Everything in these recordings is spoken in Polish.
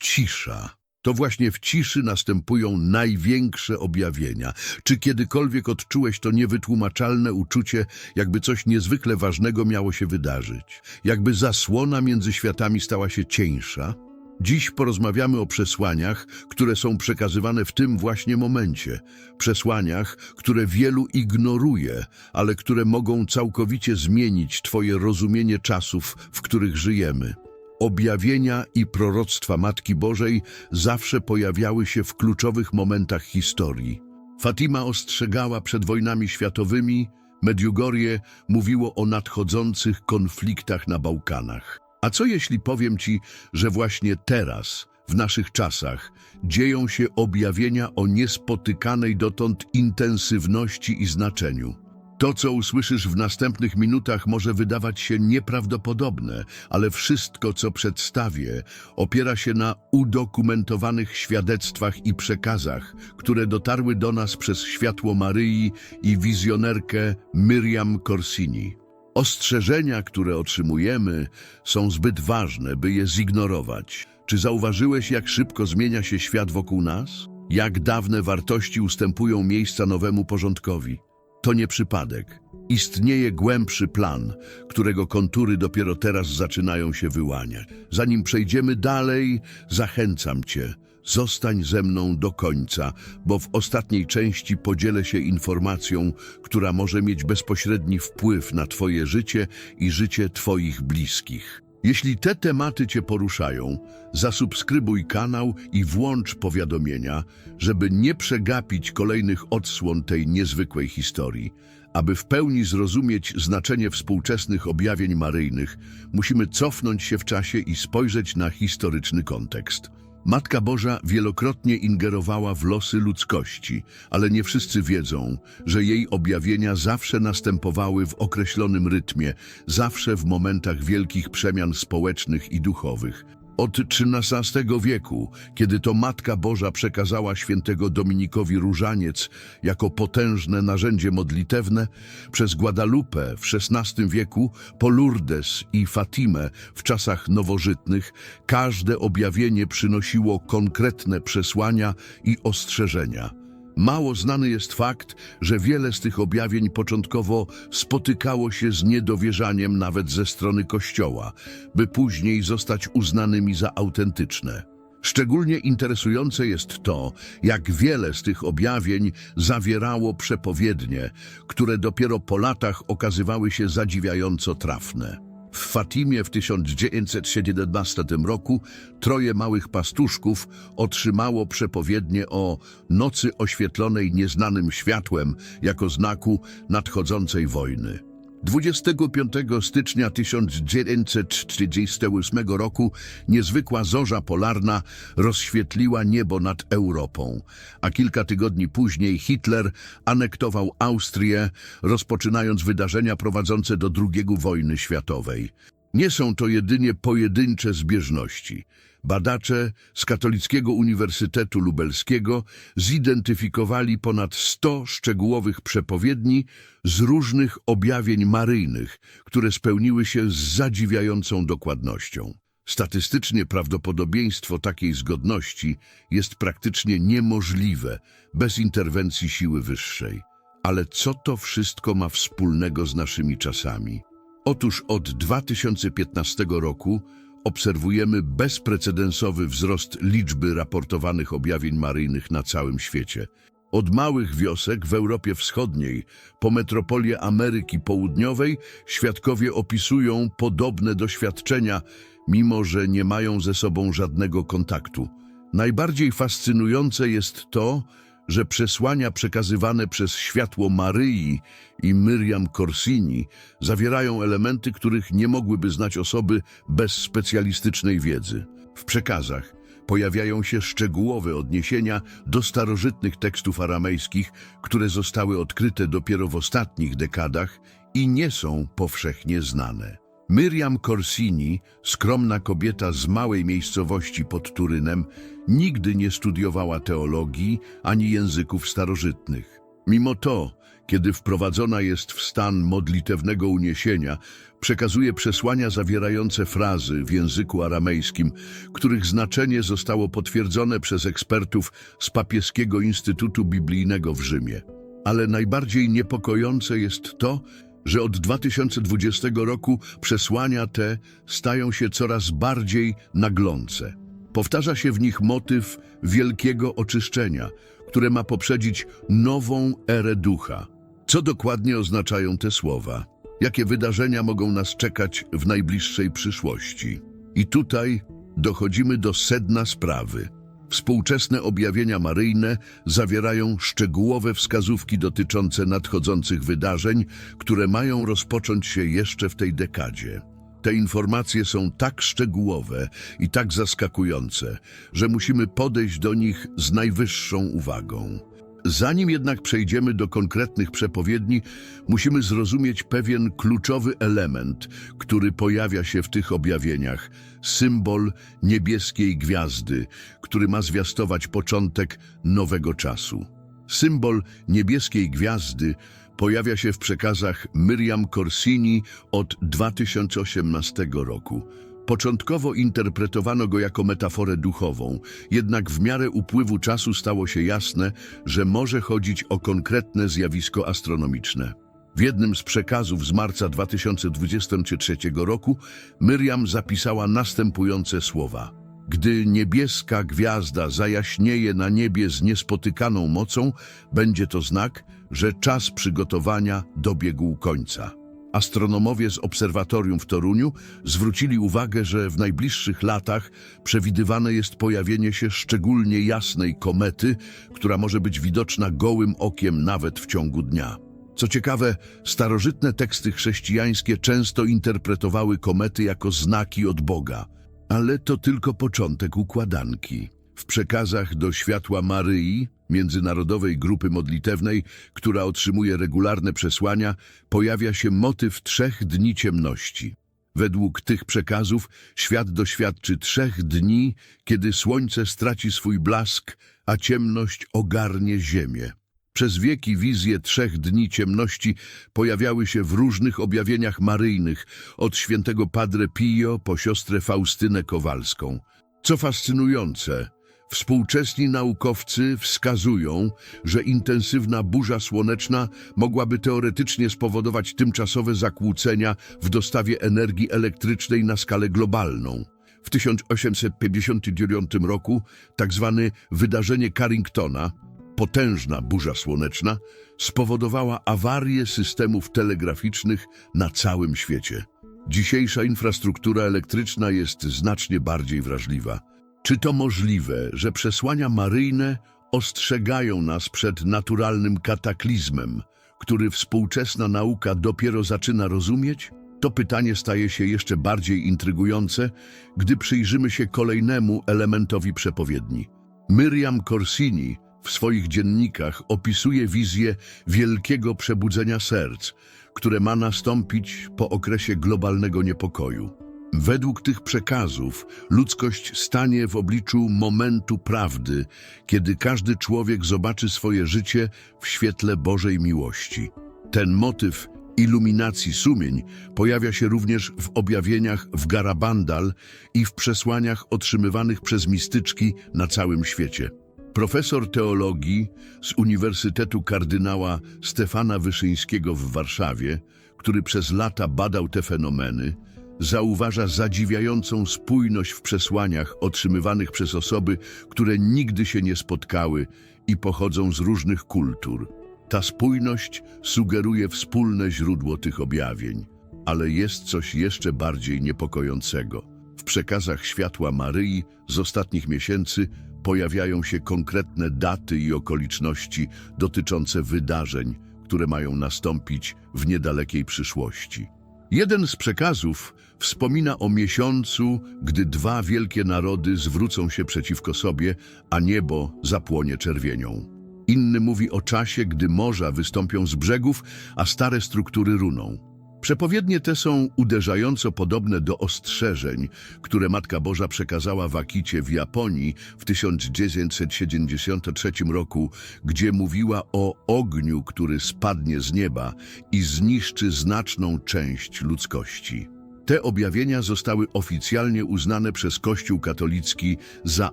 Cisza. To właśnie w ciszy następują największe objawienia. Czy kiedykolwiek odczułeś to niewytłumaczalne uczucie, jakby coś niezwykle ważnego miało się wydarzyć? Jakby zasłona między światami stała się cieńsza? Dziś porozmawiamy o przesłaniach, które są przekazywane w tym właśnie momencie. Przesłaniach, które wielu ignoruje, ale które mogą całkowicie zmienić Twoje rozumienie czasów, w których żyjemy. Objawienia i proroctwa Matki Bożej zawsze pojawiały się w kluczowych momentach historii. Fatima ostrzegała przed wojnami światowymi, Medjugorje mówiło o nadchodzących konfliktach na Bałkanach. A co jeśli powiem Ci, że właśnie teraz, w naszych czasach, dzieją się objawienia o niespotykanej dotąd intensywności i znaczeniu? To, co usłyszysz w następnych minutach, może wydawać się nieprawdopodobne, ale wszystko, co przedstawię, opiera się na udokumentowanych świadectwach i przekazach, które dotarły do nas przez światło Maryi i wizjonerkę Miriam Corsini. Ostrzeżenia, które otrzymujemy, są zbyt ważne, by je zignorować. Czy zauważyłeś, jak szybko zmienia się świat wokół nas? Jak dawne wartości ustępują miejsca nowemu porządkowi? To nie przypadek. Istnieje głębszy plan, którego kontury dopiero teraz zaczynają się wyłaniać. Zanim przejdziemy dalej, zachęcam Cię, zostań ze mną do końca, bo w ostatniej części podzielę się informacją, która może mieć bezpośredni wpływ na Twoje życie i życie Twoich bliskich. Jeśli te tematy Cię poruszają, zasubskrybuj kanał i włącz powiadomienia, żeby nie przegapić kolejnych odsłon tej niezwykłej historii. Aby w pełni zrozumieć znaczenie współczesnych objawień maryjnych, musimy cofnąć się w czasie i spojrzeć na historyczny kontekst. Matka Boża wielokrotnie ingerowała w losy ludzkości, ale nie wszyscy wiedzą, że jej objawienia zawsze następowały w określonym rytmie, zawsze w momentach wielkich przemian społecznych i duchowych. Od XIII wieku, kiedy to Matka Boża przekazała świętego Dominikowi różaniec jako potężne narzędzie modlitewne, przez Guadalupe w XVI wieku, po Lourdes i Fatimę w czasach nowożytnych, każde objawienie przynosiło konkretne przesłania i ostrzeżenia. Mało znany jest fakt, że wiele z tych objawień początkowo spotykało się z niedowierzaniem nawet ze strony Kościoła, by później zostać uznanymi za autentyczne. Szczególnie interesujące jest to, jak wiele z tych objawień zawierało przepowiednie, które dopiero po latach okazywały się zadziwiająco trafne. W Fatimie w 1917 roku troje małych pastuszków otrzymało przepowiednie o nocy oświetlonej nieznanym światłem jako znaku nadchodzącej wojny. 25 stycznia 1938 roku niezwykła zorza polarna rozświetliła niebo nad Europą, a kilka tygodni później Hitler anektował Austrię, rozpoczynając wydarzenia prowadzące do II wojny światowej. Nie są to jedynie pojedyncze zbieżności. Badacze z Katolickiego Uniwersytetu Lubelskiego zidentyfikowali ponad 100 szczegółowych przepowiedni z różnych objawień maryjnych, które spełniły się z zadziwiającą dokładnością. Statystycznie prawdopodobieństwo takiej zgodności jest praktycznie niemożliwe bez interwencji siły wyższej. Ale co to wszystko ma wspólnego z naszymi czasami? Otóż od 2015 roku obserwujemy bezprecedensowy wzrost liczby raportowanych objawień maryjnych na całym świecie. Od małych wiosek w Europie Wschodniej po metropolię Ameryki Południowej świadkowie opisują podobne doświadczenia, mimo że nie mają ze sobą żadnego kontaktu. Najbardziej fascynujące jest to, że przesłania przekazywane przez światło Maryi i Miriam Corsini zawierają elementy, których nie mogłyby znać osoby bez specjalistycznej wiedzy. W przekazach pojawiają się szczegółowe odniesienia do starożytnych tekstów aramejskich, które zostały odkryte dopiero w ostatnich dekadach i nie są powszechnie znane. Miriam Corsini, skromna kobieta z małej miejscowości pod Turynem, nigdy nie studiowała teologii ani języków starożytnych. Mimo to, kiedy wprowadzona jest w stan modlitewnego uniesienia, przekazuje przesłania zawierające frazy w języku aramejskim, których znaczenie zostało potwierdzone przez ekspertów z Papieskiego Instytutu Biblijnego w Rzymie. Ale najbardziej niepokojące jest to, że od 2020 roku przesłania te stają się coraz bardziej naglące. Powtarza się w nich motyw wielkiego oczyszczenia, które ma poprzedzić nową erę ducha. Co dokładnie oznaczają te słowa? Jakie wydarzenia mogą nas czekać w najbliższej przyszłości? I tutaj dochodzimy do sedna sprawy. Współczesne objawienia maryjne zawierają szczegółowe wskazówki dotyczące nadchodzących wydarzeń, które mają rozpocząć się jeszcze w tej dekadzie. Te informacje są tak szczegółowe i tak zaskakujące, że musimy podejść do nich z najwyższą uwagą. Zanim jednak przejdziemy do konkretnych przepowiedni, musimy zrozumieć pewien kluczowy element, który pojawia się w tych objawieniach symbol niebieskiej gwiazdy, który ma zwiastować początek nowego czasu. Symbol niebieskiej gwiazdy pojawia się w przekazach Miriam Corsini od 2018 roku. Początkowo interpretowano go jako metaforę duchową, jednak w miarę upływu czasu stało się jasne, że może chodzić o konkretne zjawisko astronomiczne. W jednym z przekazów z marca 2023 roku Miriam zapisała następujące słowa. Gdy niebieska gwiazda zajaśnieje na niebie z niespotykaną mocą, będzie to znak, że czas przygotowania dobiegł końca. Astronomowie z obserwatorium w Toruniu zwrócili uwagę, że w najbliższych latach przewidywane jest pojawienie się szczególnie jasnej komety, która może być widoczna gołym okiem nawet w ciągu dnia. Co ciekawe, starożytne teksty chrześcijańskie często interpretowały komety jako znaki od Boga, ale to tylko początek układanki. W przekazach do światła Maryi, międzynarodowej grupy modlitewnej, która otrzymuje regularne przesłania, pojawia się motyw trzech dni ciemności. Według tych przekazów świat doświadczy trzech dni, kiedy słońce straci swój blask, a ciemność ogarnie ziemię. Przez wieki wizje trzech dni ciemności pojawiały się w różnych objawieniach maryjnych, od świętego Padre Pio po siostrę Faustynę Kowalską. Co fascynujące, współczesni naukowcy wskazują, że intensywna burza słoneczna mogłaby teoretycznie spowodować tymczasowe zakłócenia w dostawie energii elektrycznej na skalę globalną. W 1859 roku tak zwane wydarzenie Carringtona, potężna burza słoneczna, spowodowała awarię systemów telegraficznych na całym świecie. Dzisiejsza infrastruktura elektryczna jest znacznie bardziej wrażliwa. Czy to możliwe, że przesłania maryjne ostrzegają nas przed naturalnym kataklizmem, który współczesna nauka dopiero zaczyna rozumieć? To pytanie staje się jeszcze bardziej intrygujące, gdy przyjrzymy się kolejnemu elementowi przepowiedni. Miriam Corsini w swoich dziennikach opisuje wizję wielkiego przebudzenia serc, które ma nastąpić po okresie globalnego niepokoju. Według tych przekazów ludzkość stanie w obliczu momentu prawdy, kiedy każdy człowiek zobaczy swoje życie w świetle Bożej miłości. Ten motyw iluminacji sumień pojawia się również w objawieniach w Garabandal i w przesłaniach otrzymywanych przez mistyczki na całym świecie. Profesor teologii z Uniwersytetu Kardynała Stefana Wyszyńskiego w Warszawie, który przez lata badał te fenomeny, zauważa zadziwiającą spójność w przesłaniach otrzymywanych przez osoby, które nigdy się nie spotkały i pochodzą z różnych kultur. Ta spójność sugeruje wspólne źródło tych objawień, ale jest coś jeszcze bardziej niepokojącego. W przekazach światła Maryi z ostatnich miesięcy pojawiają się konkretne daty i okoliczności dotyczące wydarzeń, które mają nastąpić w niedalekiej przyszłości. Jeden z przekazów wspomina o miesiącu, gdy dwa wielkie narody zwrócą się przeciwko sobie, a niebo zapłonie czerwienią. Inny mówi o czasie, gdy morza wystąpią z brzegów, a stare struktury runą. Przepowiednie te są uderzająco podobne do ostrzeżeń, które Matka Boża przekazała w Akicie w Japonii w 1973 roku, gdzie mówiła o ogniu, który spadnie z nieba i zniszczy znaczną część ludzkości. Te objawienia zostały oficjalnie uznane przez Kościół katolicki za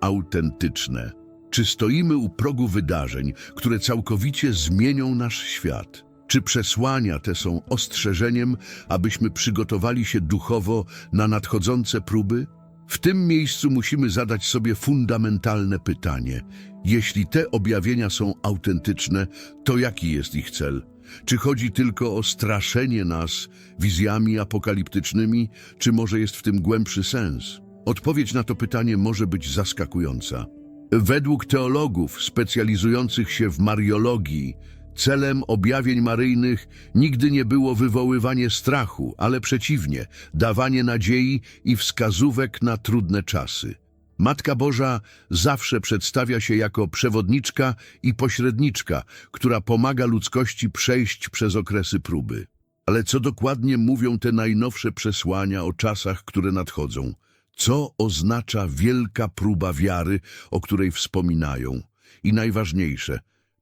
autentyczne. Czy stoimy u progu wydarzeń, które całkowicie zmienią nasz świat? Czy przesłania te są ostrzeżeniem, abyśmy przygotowali się duchowo na nadchodzące próby? W tym miejscu musimy zadać sobie fundamentalne pytanie. Jeśli te objawienia są autentyczne, to jaki jest ich cel? Czy chodzi tylko o straszenie nas wizjami apokaliptycznymi, czy może jest w tym głębszy sens? Odpowiedź na to pytanie może być zaskakująca. Według teologów specjalizujących się w mariologii, celem objawień maryjnych nigdy nie było wywoływanie strachu, ale przeciwnie, dawanie nadziei i wskazówek na trudne czasy. Matka Boża zawsze przedstawia się jako przewodniczka i pośredniczka, która pomaga ludzkości przejść przez okresy próby. Ale co dokładnie mówią te najnowsze przesłania o czasach, które nadchodzą? Co oznacza wielka próba wiary, o której wspominają? I najważniejsze,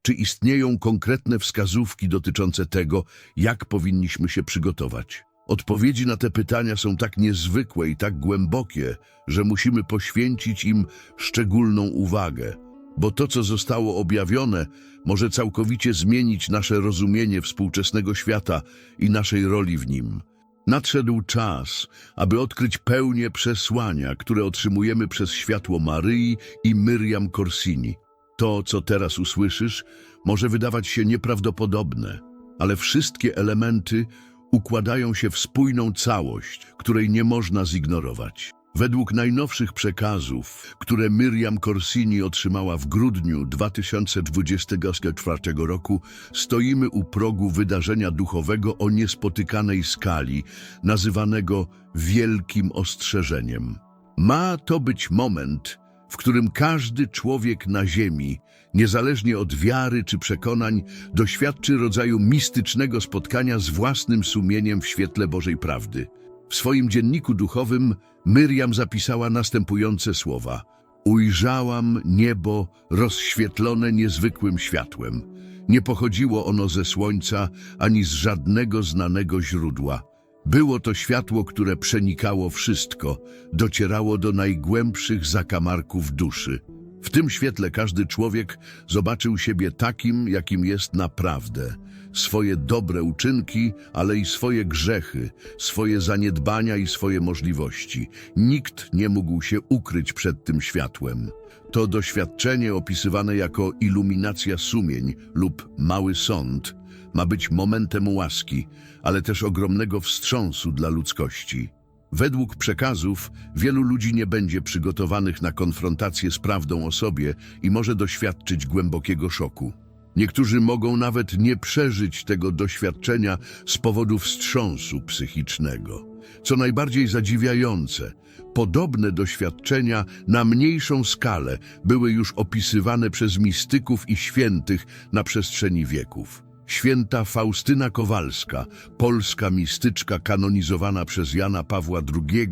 czy istnieją konkretne wskazówki dotyczące tego, jak powinniśmy się przygotować? Odpowiedzi na te pytania są tak niezwykłe i tak głębokie, że musimy poświęcić im szczególną uwagę, bo to, co zostało objawione, może całkowicie zmienić nasze rozumienie współczesnego świata i naszej roli w nim. Nadszedł czas, aby odkryć pełnię przesłania, które otrzymujemy przez światło Maryi i Myriam Corsini. To, co teraz usłyszysz, może wydawać się nieprawdopodobne, ale wszystkie elementy układają się w spójną całość, której nie można zignorować. Według najnowszych przekazów, które Miriam Corsini otrzymała w grudniu 2024 roku, stoimy u progu wydarzenia duchowego o niespotykanej skali, nazywanego wielkim ostrzeżeniem. Ma to być moment, w którym każdy człowiek na ziemi, niezależnie od wiary czy przekonań, doświadczy rodzaju mistycznego spotkania z własnym sumieniem w świetle Bożej prawdy. W swoim dzienniku duchowym Myriam zapisała następujące słowa. Ujrzałam niebo rozświetlone niezwykłym światłem. Nie pochodziło ono ze słońca ani z żadnego znanego źródła. Było to światło, które przenikało wszystko, docierało do najgłębszych zakamarków duszy. W tym świetle każdy człowiek zobaczył siebie takim, jakim jest naprawdę. Swoje dobre uczynki, ale i swoje grzechy, swoje zaniedbania i swoje możliwości. Nikt nie mógł się ukryć przed tym światłem. To doświadczenie opisywane jako iluminacja sumień lub mały sąd ma być momentem łaski, ale też ogromnego wstrząsu dla ludzkości. Według przekazów wielu ludzi nie będzie przygotowanych na konfrontację z prawdą o sobie i może doświadczyć głębokiego szoku. Niektórzy mogą nawet nie przeżyć tego doświadczenia z powodu wstrząsu psychicznego. Co najbardziej zadziwiające, podobne doświadczenia na mniejszą skalę były już opisywane przez mistyków i świętych na przestrzeni wieków. Święta Faustyna Kowalska, polska mistyczka kanonizowana przez Jana Pawła II,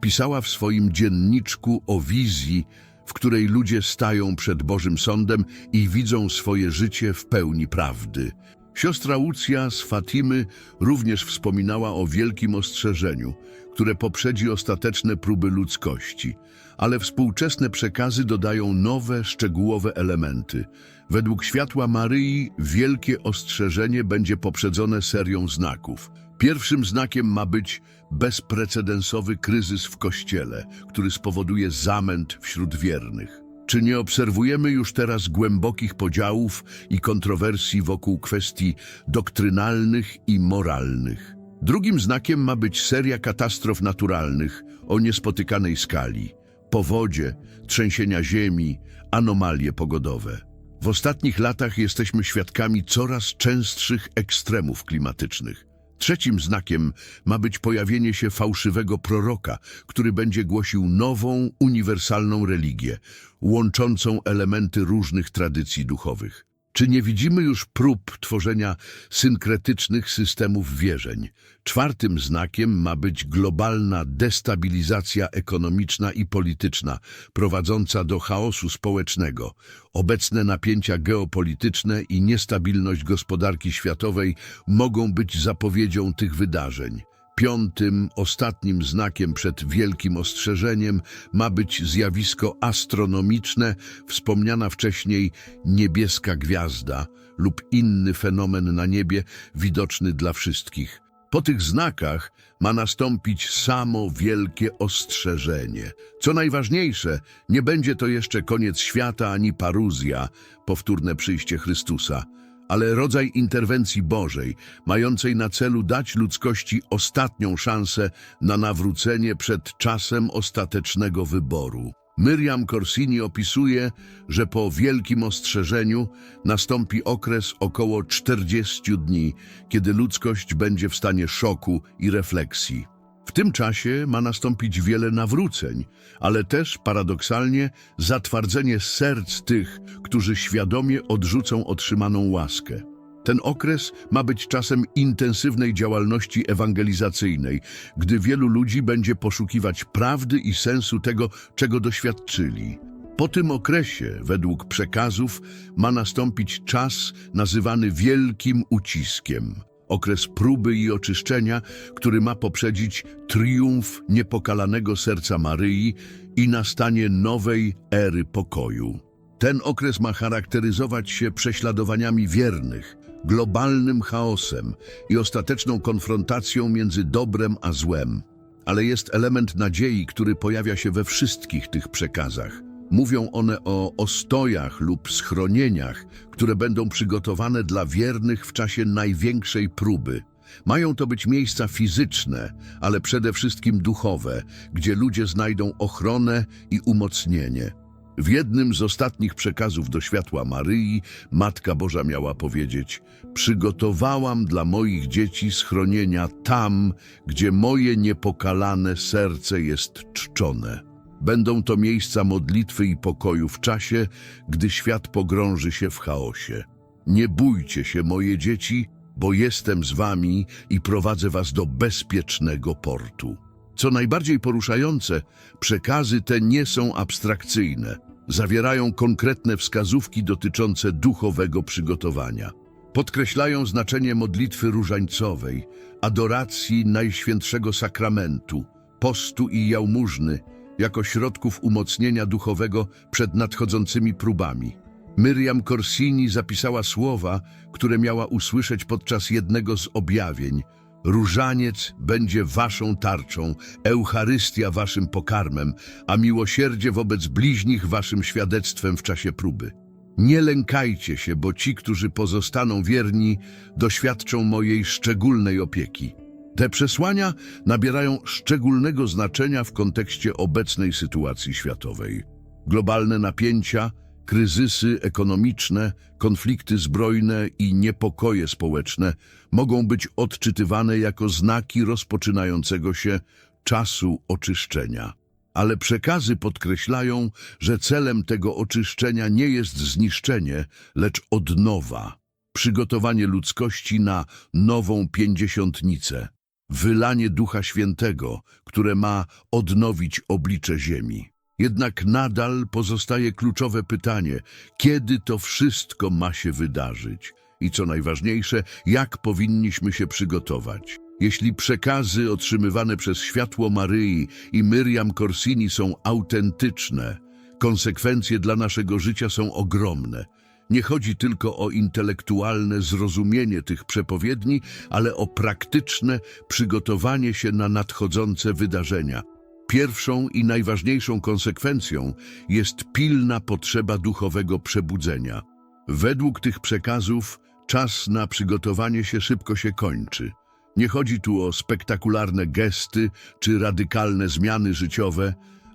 pisała w swoim dzienniczku o wizji, w której ludzie stają przed Bożym Sądem i widzą swoje życie w pełni prawdy. Siostra Łucja z Fatimy również wspominała o wielkim ostrzeżeniu, które poprzedzi ostateczne próby ludzkości, ale współczesne przekazy dodają nowe, szczegółowe elementy. Według światła Maryi wielkie ostrzeżenie będzie poprzedzone serią znaków. Pierwszym znakiem ma być bezprecedensowy kryzys w Kościele, który spowoduje zamęt wśród wiernych. Czy nie obserwujemy już teraz głębokich podziałów i kontrowersji wokół kwestii doktrynalnych i moralnych? Drugim znakiem ma być seria katastrof naturalnych o niespotykanej skali. Powodzie, trzęsienia ziemi, anomalie pogodowe. W ostatnich latach jesteśmy świadkami coraz częstszych ekstremów klimatycznych. Trzecim znakiem ma być pojawienie się fałszywego proroka, który będzie głosił nową, uniwersalną religię, łączącą elementy różnych tradycji duchowych. Czy nie widzimy już prób tworzenia synkretycznych systemów wierzeń? Czwartym znakiem ma być globalna destabilizacja ekonomiczna i polityczna, prowadząca do chaosu społecznego. Obecne napięcia geopolityczne i niestabilność gospodarki światowej mogą być zapowiedzią tych wydarzeń. Piątym, ostatnim znakiem przed wielkim ostrzeżeniem ma być zjawisko astronomiczne, wspomniana wcześniej niebieska gwiazda lub inny fenomen na niebie widoczny dla wszystkich. Po tych znakach ma nastąpić samo wielkie ostrzeżenie. Co najważniejsze, nie będzie to jeszcze koniec świata ani paruzja, powtórne przyjście Chrystusa ale rodzaj interwencji Bożej, mającej na celu dać ludzkości ostatnią szansę na nawrócenie przed czasem ostatecznego wyboru. Miriam Corsini opisuje, że po wielkim ostrzeżeniu nastąpi okres około 40 dni, kiedy ludzkość będzie w stanie szoku i refleksji. W tym czasie ma nastąpić wiele nawróceń, ale też paradoksalnie zatwardzenie serc tych, którzy świadomie odrzucą otrzymaną łaskę. Ten okres ma być czasem intensywnej działalności ewangelizacyjnej, gdy wielu ludzi będzie poszukiwać prawdy i sensu tego, czego doświadczyli. Po tym okresie, według przekazów, ma nastąpić czas nazywany wielkim uciskiem okres próby i oczyszczenia, który ma poprzedzić triumf niepokalanego serca Maryi i nastanie nowej ery pokoju. Ten okres ma charakteryzować się prześladowaniami wiernych, globalnym chaosem i ostateczną konfrontacją między dobrem a złem. Ale jest element nadziei, który pojawia się we wszystkich tych przekazach. Mówią one o ostojach lub schronieniach, które będą przygotowane dla wiernych w czasie największej próby. Mają to być miejsca fizyczne, ale przede wszystkim duchowe, gdzie ludzie znajdą ochronę i umocnienie. W jednym z ostatnich przekazów do światła Maryi Matka Boża miała powiedzieć Przygotowałam dla moich dzieci schronienia tam, gdzie moje niepokalane serce jest czczone. Będą to miejsca modlitwy i pokoju w czasie, gdy świat pogrąży się w chaosie. Nie bójcie się, moje dzieci, bo jestem z wami i prowadzę was do bezpiecznego portu. Co najbardziej poruszające, przekazy te nie są abstrakcyjne. Zawierają konkretne wskazówki dotyczące duchowego przygotowania. Podkreślają znaczenie modlitwy różańcowej, adoracji Najświętszego Sakramentu, postu i jałmużny, jako środków umocnienia duchowego przed nadchodzącymi próbami. Miriam Corsini zapisała słowa, które miała usłyszeć podczas jednego z objawień. Różaniec będzie waszą tarczą, Eucharystia waszym pokarmem, a miłosierdzie wobec bliźnich waszym świadectwem w czasie próby. Nie lękajcie się, bo ci, którzy pozostaną wierni, doświadczą mojej szczególnej opieki. Te przesłania nabierają szczególnego znaczenia w kontekście obecnej sytuacji światowej. Globalne napięcia, kryzysy ekonomiczne, konflikty zbrojne i niepokoje społeczne mogą być odczytywane jako znaki rozpoczynającego się czasu oczyszczenia. Ale przekazy podkreślają, że celem tego oczyszczenia nie jest zniszczenie, lecz odnowa, przygotowanie ludzkości na nową pięćdziesiątnicę wylanie Ducha Świętego, które ma odnowić oblicze ziemi. Jednak nadal pozostaje kluczowe pytanie, kiedy to wszystko ma się wydarzyć? I co najważniejsze, jak powinniśmy się przygotować? Jeśli przekazy otrzymywane przez światło Maryi i Miriam Corsini są autentyczne, konsekwencje dla naszego życia są ogromne. Nie chodzi tylko o intelektualne zrozumienie tych przepowiedni, ale o praktyczne przygotowanie się na nadchodzące wydarzenia. Pierwszą i najważniejszą konsekwencją jest pilna potrzeba duchowego przebudzenia. Według tych przekazów czas na przygotowanie się szybko się kończy. Nie chodzi tu o spektakularne gesty czy radykalne zmiany życiowe,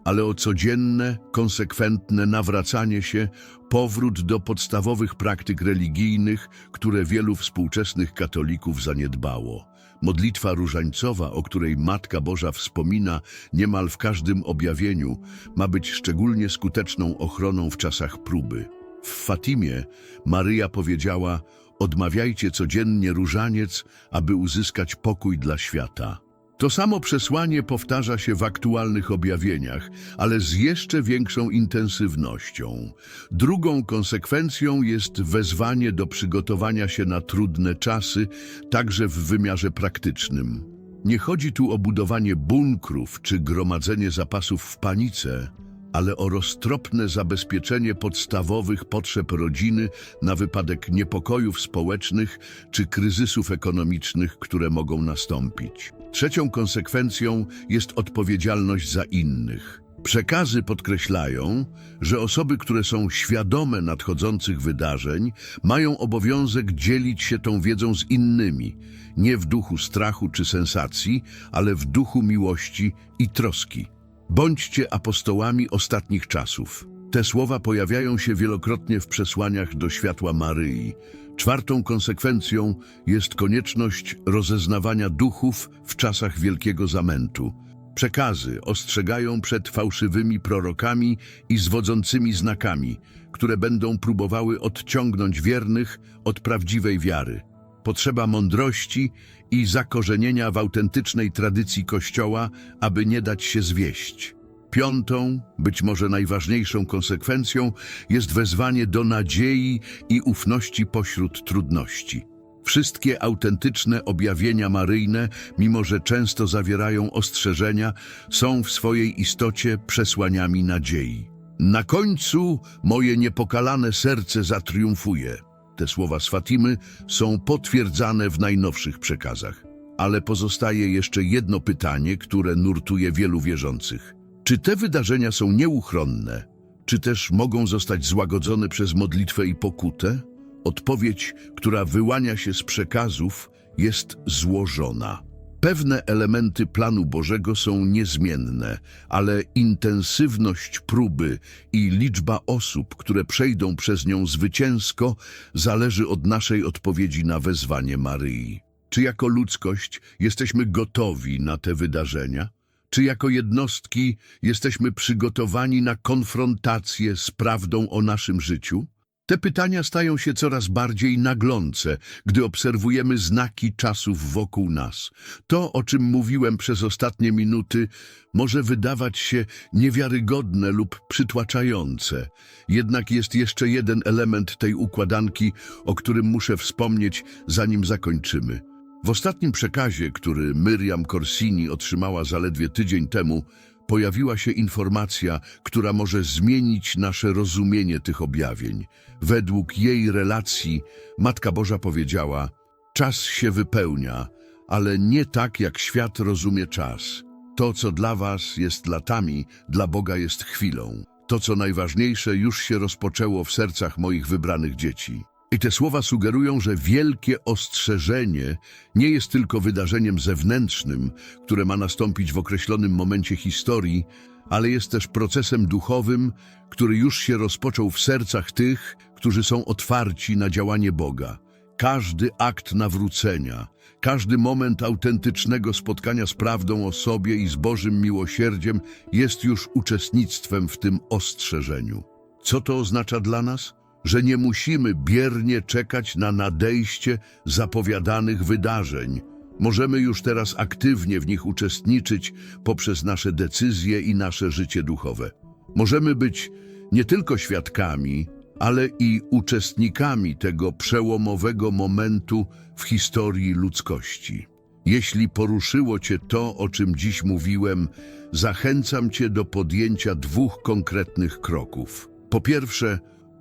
ale o codzienne, konsekwentne nawracanie się, powrót do podstawowych praktyk religijnych, które wielu współczesnych katolików zaniedbało. Modlitwa różańcowa, o której Matka Boża wspomina niemal w każdym objawieniu, ma być szczególnie skuteczną ochroną w czasach próby. W Fatimie Maryja powiedziała: Odmawiajcie codziennie różaniec, aby uzyskać pokój dla świata. To samo przesłanie powtarza się w aktualnych objawieniach, ale z jeszcze większą intensywnością. Drugą konsekwencją jest wezwanie do przygotowania się na trudne czasy, także w wymiarze praktycznym. Nie chodzi tu o budowanie bunkrów czy gromadzenie zapasów w panice, ale o roztropne zabezpieczenie podstawowych potrzeb rodziny na wypadek niepokojów społecznych czy kryzysów ekonomicznych, które mogą nastąpić. Trzecią konsekwencją jest odpowiedzialność za innych. Przekazy podkreślają, że osoby, które są świadome nadchodzących wydarzeń, mają obowiązek dzielić się tą wiedzą z innymi, nie w duchu strachu czy sensacji, ale w duchu miłości i troski. Bądźcie apostołami ostatnich czasów. Te słowa pojawiają się wielokrotnie w przesłaniach do światła Maryi. Czwartą konsekwencją jest konieczność rozeznawania duchów w czasach wielkiego zamętu. Przekazy ostrzegają przed fałszywymi prorokami i zwodzącymi znakami, które będą próbowały odciągnąć wiernych od prawdziwej wiary. Potrzeba mądrości i zakorzenienia w autentycznej tradycji Kościoła, aby nie dać się zwieść. Piątą, być może najważniejszą konsekwencją jest wezwanie do nadziei i ufności pośród trudności. Wszystkie autentyczne objawienia maryjne, mimo że często zawierają ostrzeżenia, są w swojej istocie przesłaniami nadziei. Na końcu moje niepokalane serce zatriumfuje. Te słowa z Fatimy są potwierdzane w najnowszych przekazach. Ale pozostaje jeszcze jedno pytanie, które nurtuje wielu wierzących. Czy te wydarzenia są nieuchronne? Czy też mogą zostać złagodzone przez modlitwę i pokutę? Odpowiedź, która wyłania się z przekazów, jest złożona. Pewne elementy planu Bożego są niezmienne, ale intensywność próby i liczba osób, które przejdą przez nią zwycięsko, zależy od naszej odpowiedzi na wezwanie Maryi. Czy jako ludzkość jesteśmy gotowi na te wydarzenia? Czy jako jednostki jesteśmy przygotowani na konfrontację z prawdą o naszym życiu? Te pytania stają się coraz bardziej naglące, gdy obserwujemy znaki czasów wokół nas. To, o czym mówiłem przez ostatnie minuty, może wydawać się niewiarygodne lub przytłaczające. Jednak jest jeszcze jeden element tej układanki, o którym muszę wspomnieć, zanim zakończymy. W ostatnim przekazie, który Miriam Corsini otrzymała zaledwie tydzień temu, pojawiła się informacja, która może zmienić nasze rozumienie tych objawień. Według jej relacji Matka Boża powiedziała: Czas się wypełnia, ale nie tak, jak świat rozumie czas. To, co dla Was jest latami, dla Boga jest chwilą. To, co najważniejsze, już się rozpoczęło w sercach moich wybranych dzieci. I te słowa sugerują, że wielkie ostrzeżenie nie jest tylko wydarzeniem zewnętrznym, które ma nastąpić w określonym momencie historii, ale jest też procesem duchowym, który już się rozpoczął w sercach tych, którzy są otwarci na działanie Boga. Każdy akt nawrócenia, każdy moment autentycznego spotkania z prawdą o sobie i z Bożym miłosierdziem jest już uczestnictwem w tym ostrzeżeniu. Co to oznacza dla nas? Że nie musimy biernie czekać na nadejście zapowiadanych wydarzeń. Możemy już teraz aktywnie w nich uczestniczyć poprzez nasze decyzje i nasze życie duchowe. Możemy być nie tylko świadkami, ale i uczestnikami tego przełomowego momentu w historii ludzkości. Jeśli poruszyło Cię to, o czym dziś mówiłem, zachęcam Cię do podjęcia dwóch konkretnych kroków. Po pierwsze,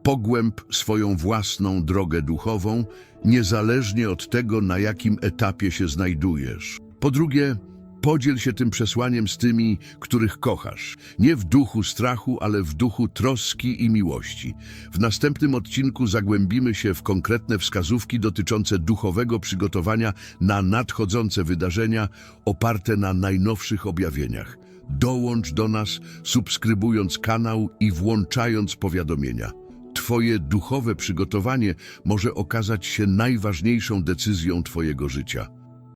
pogłęb swoją własną drogę duchową, niezależnie od tego, na jakim etapie się znajdujesz. Po drugie, podziel się tym przesłaniem z tymi, których kochasz. Nie w duchu strachu, ale w duchu troski i miłości. W następnym odcinku zagłębimy się w konkretne wskazówki dotyczące duchowego przygotowania na nadchodzące wydarzenia oparte na najnowszych objawieniach. Dołącz do nas, subskrybując kanał i włączając powiadomienia. Twoje duchowe przygotowanie może okazać się najważniejszą decyzją Twojego życia.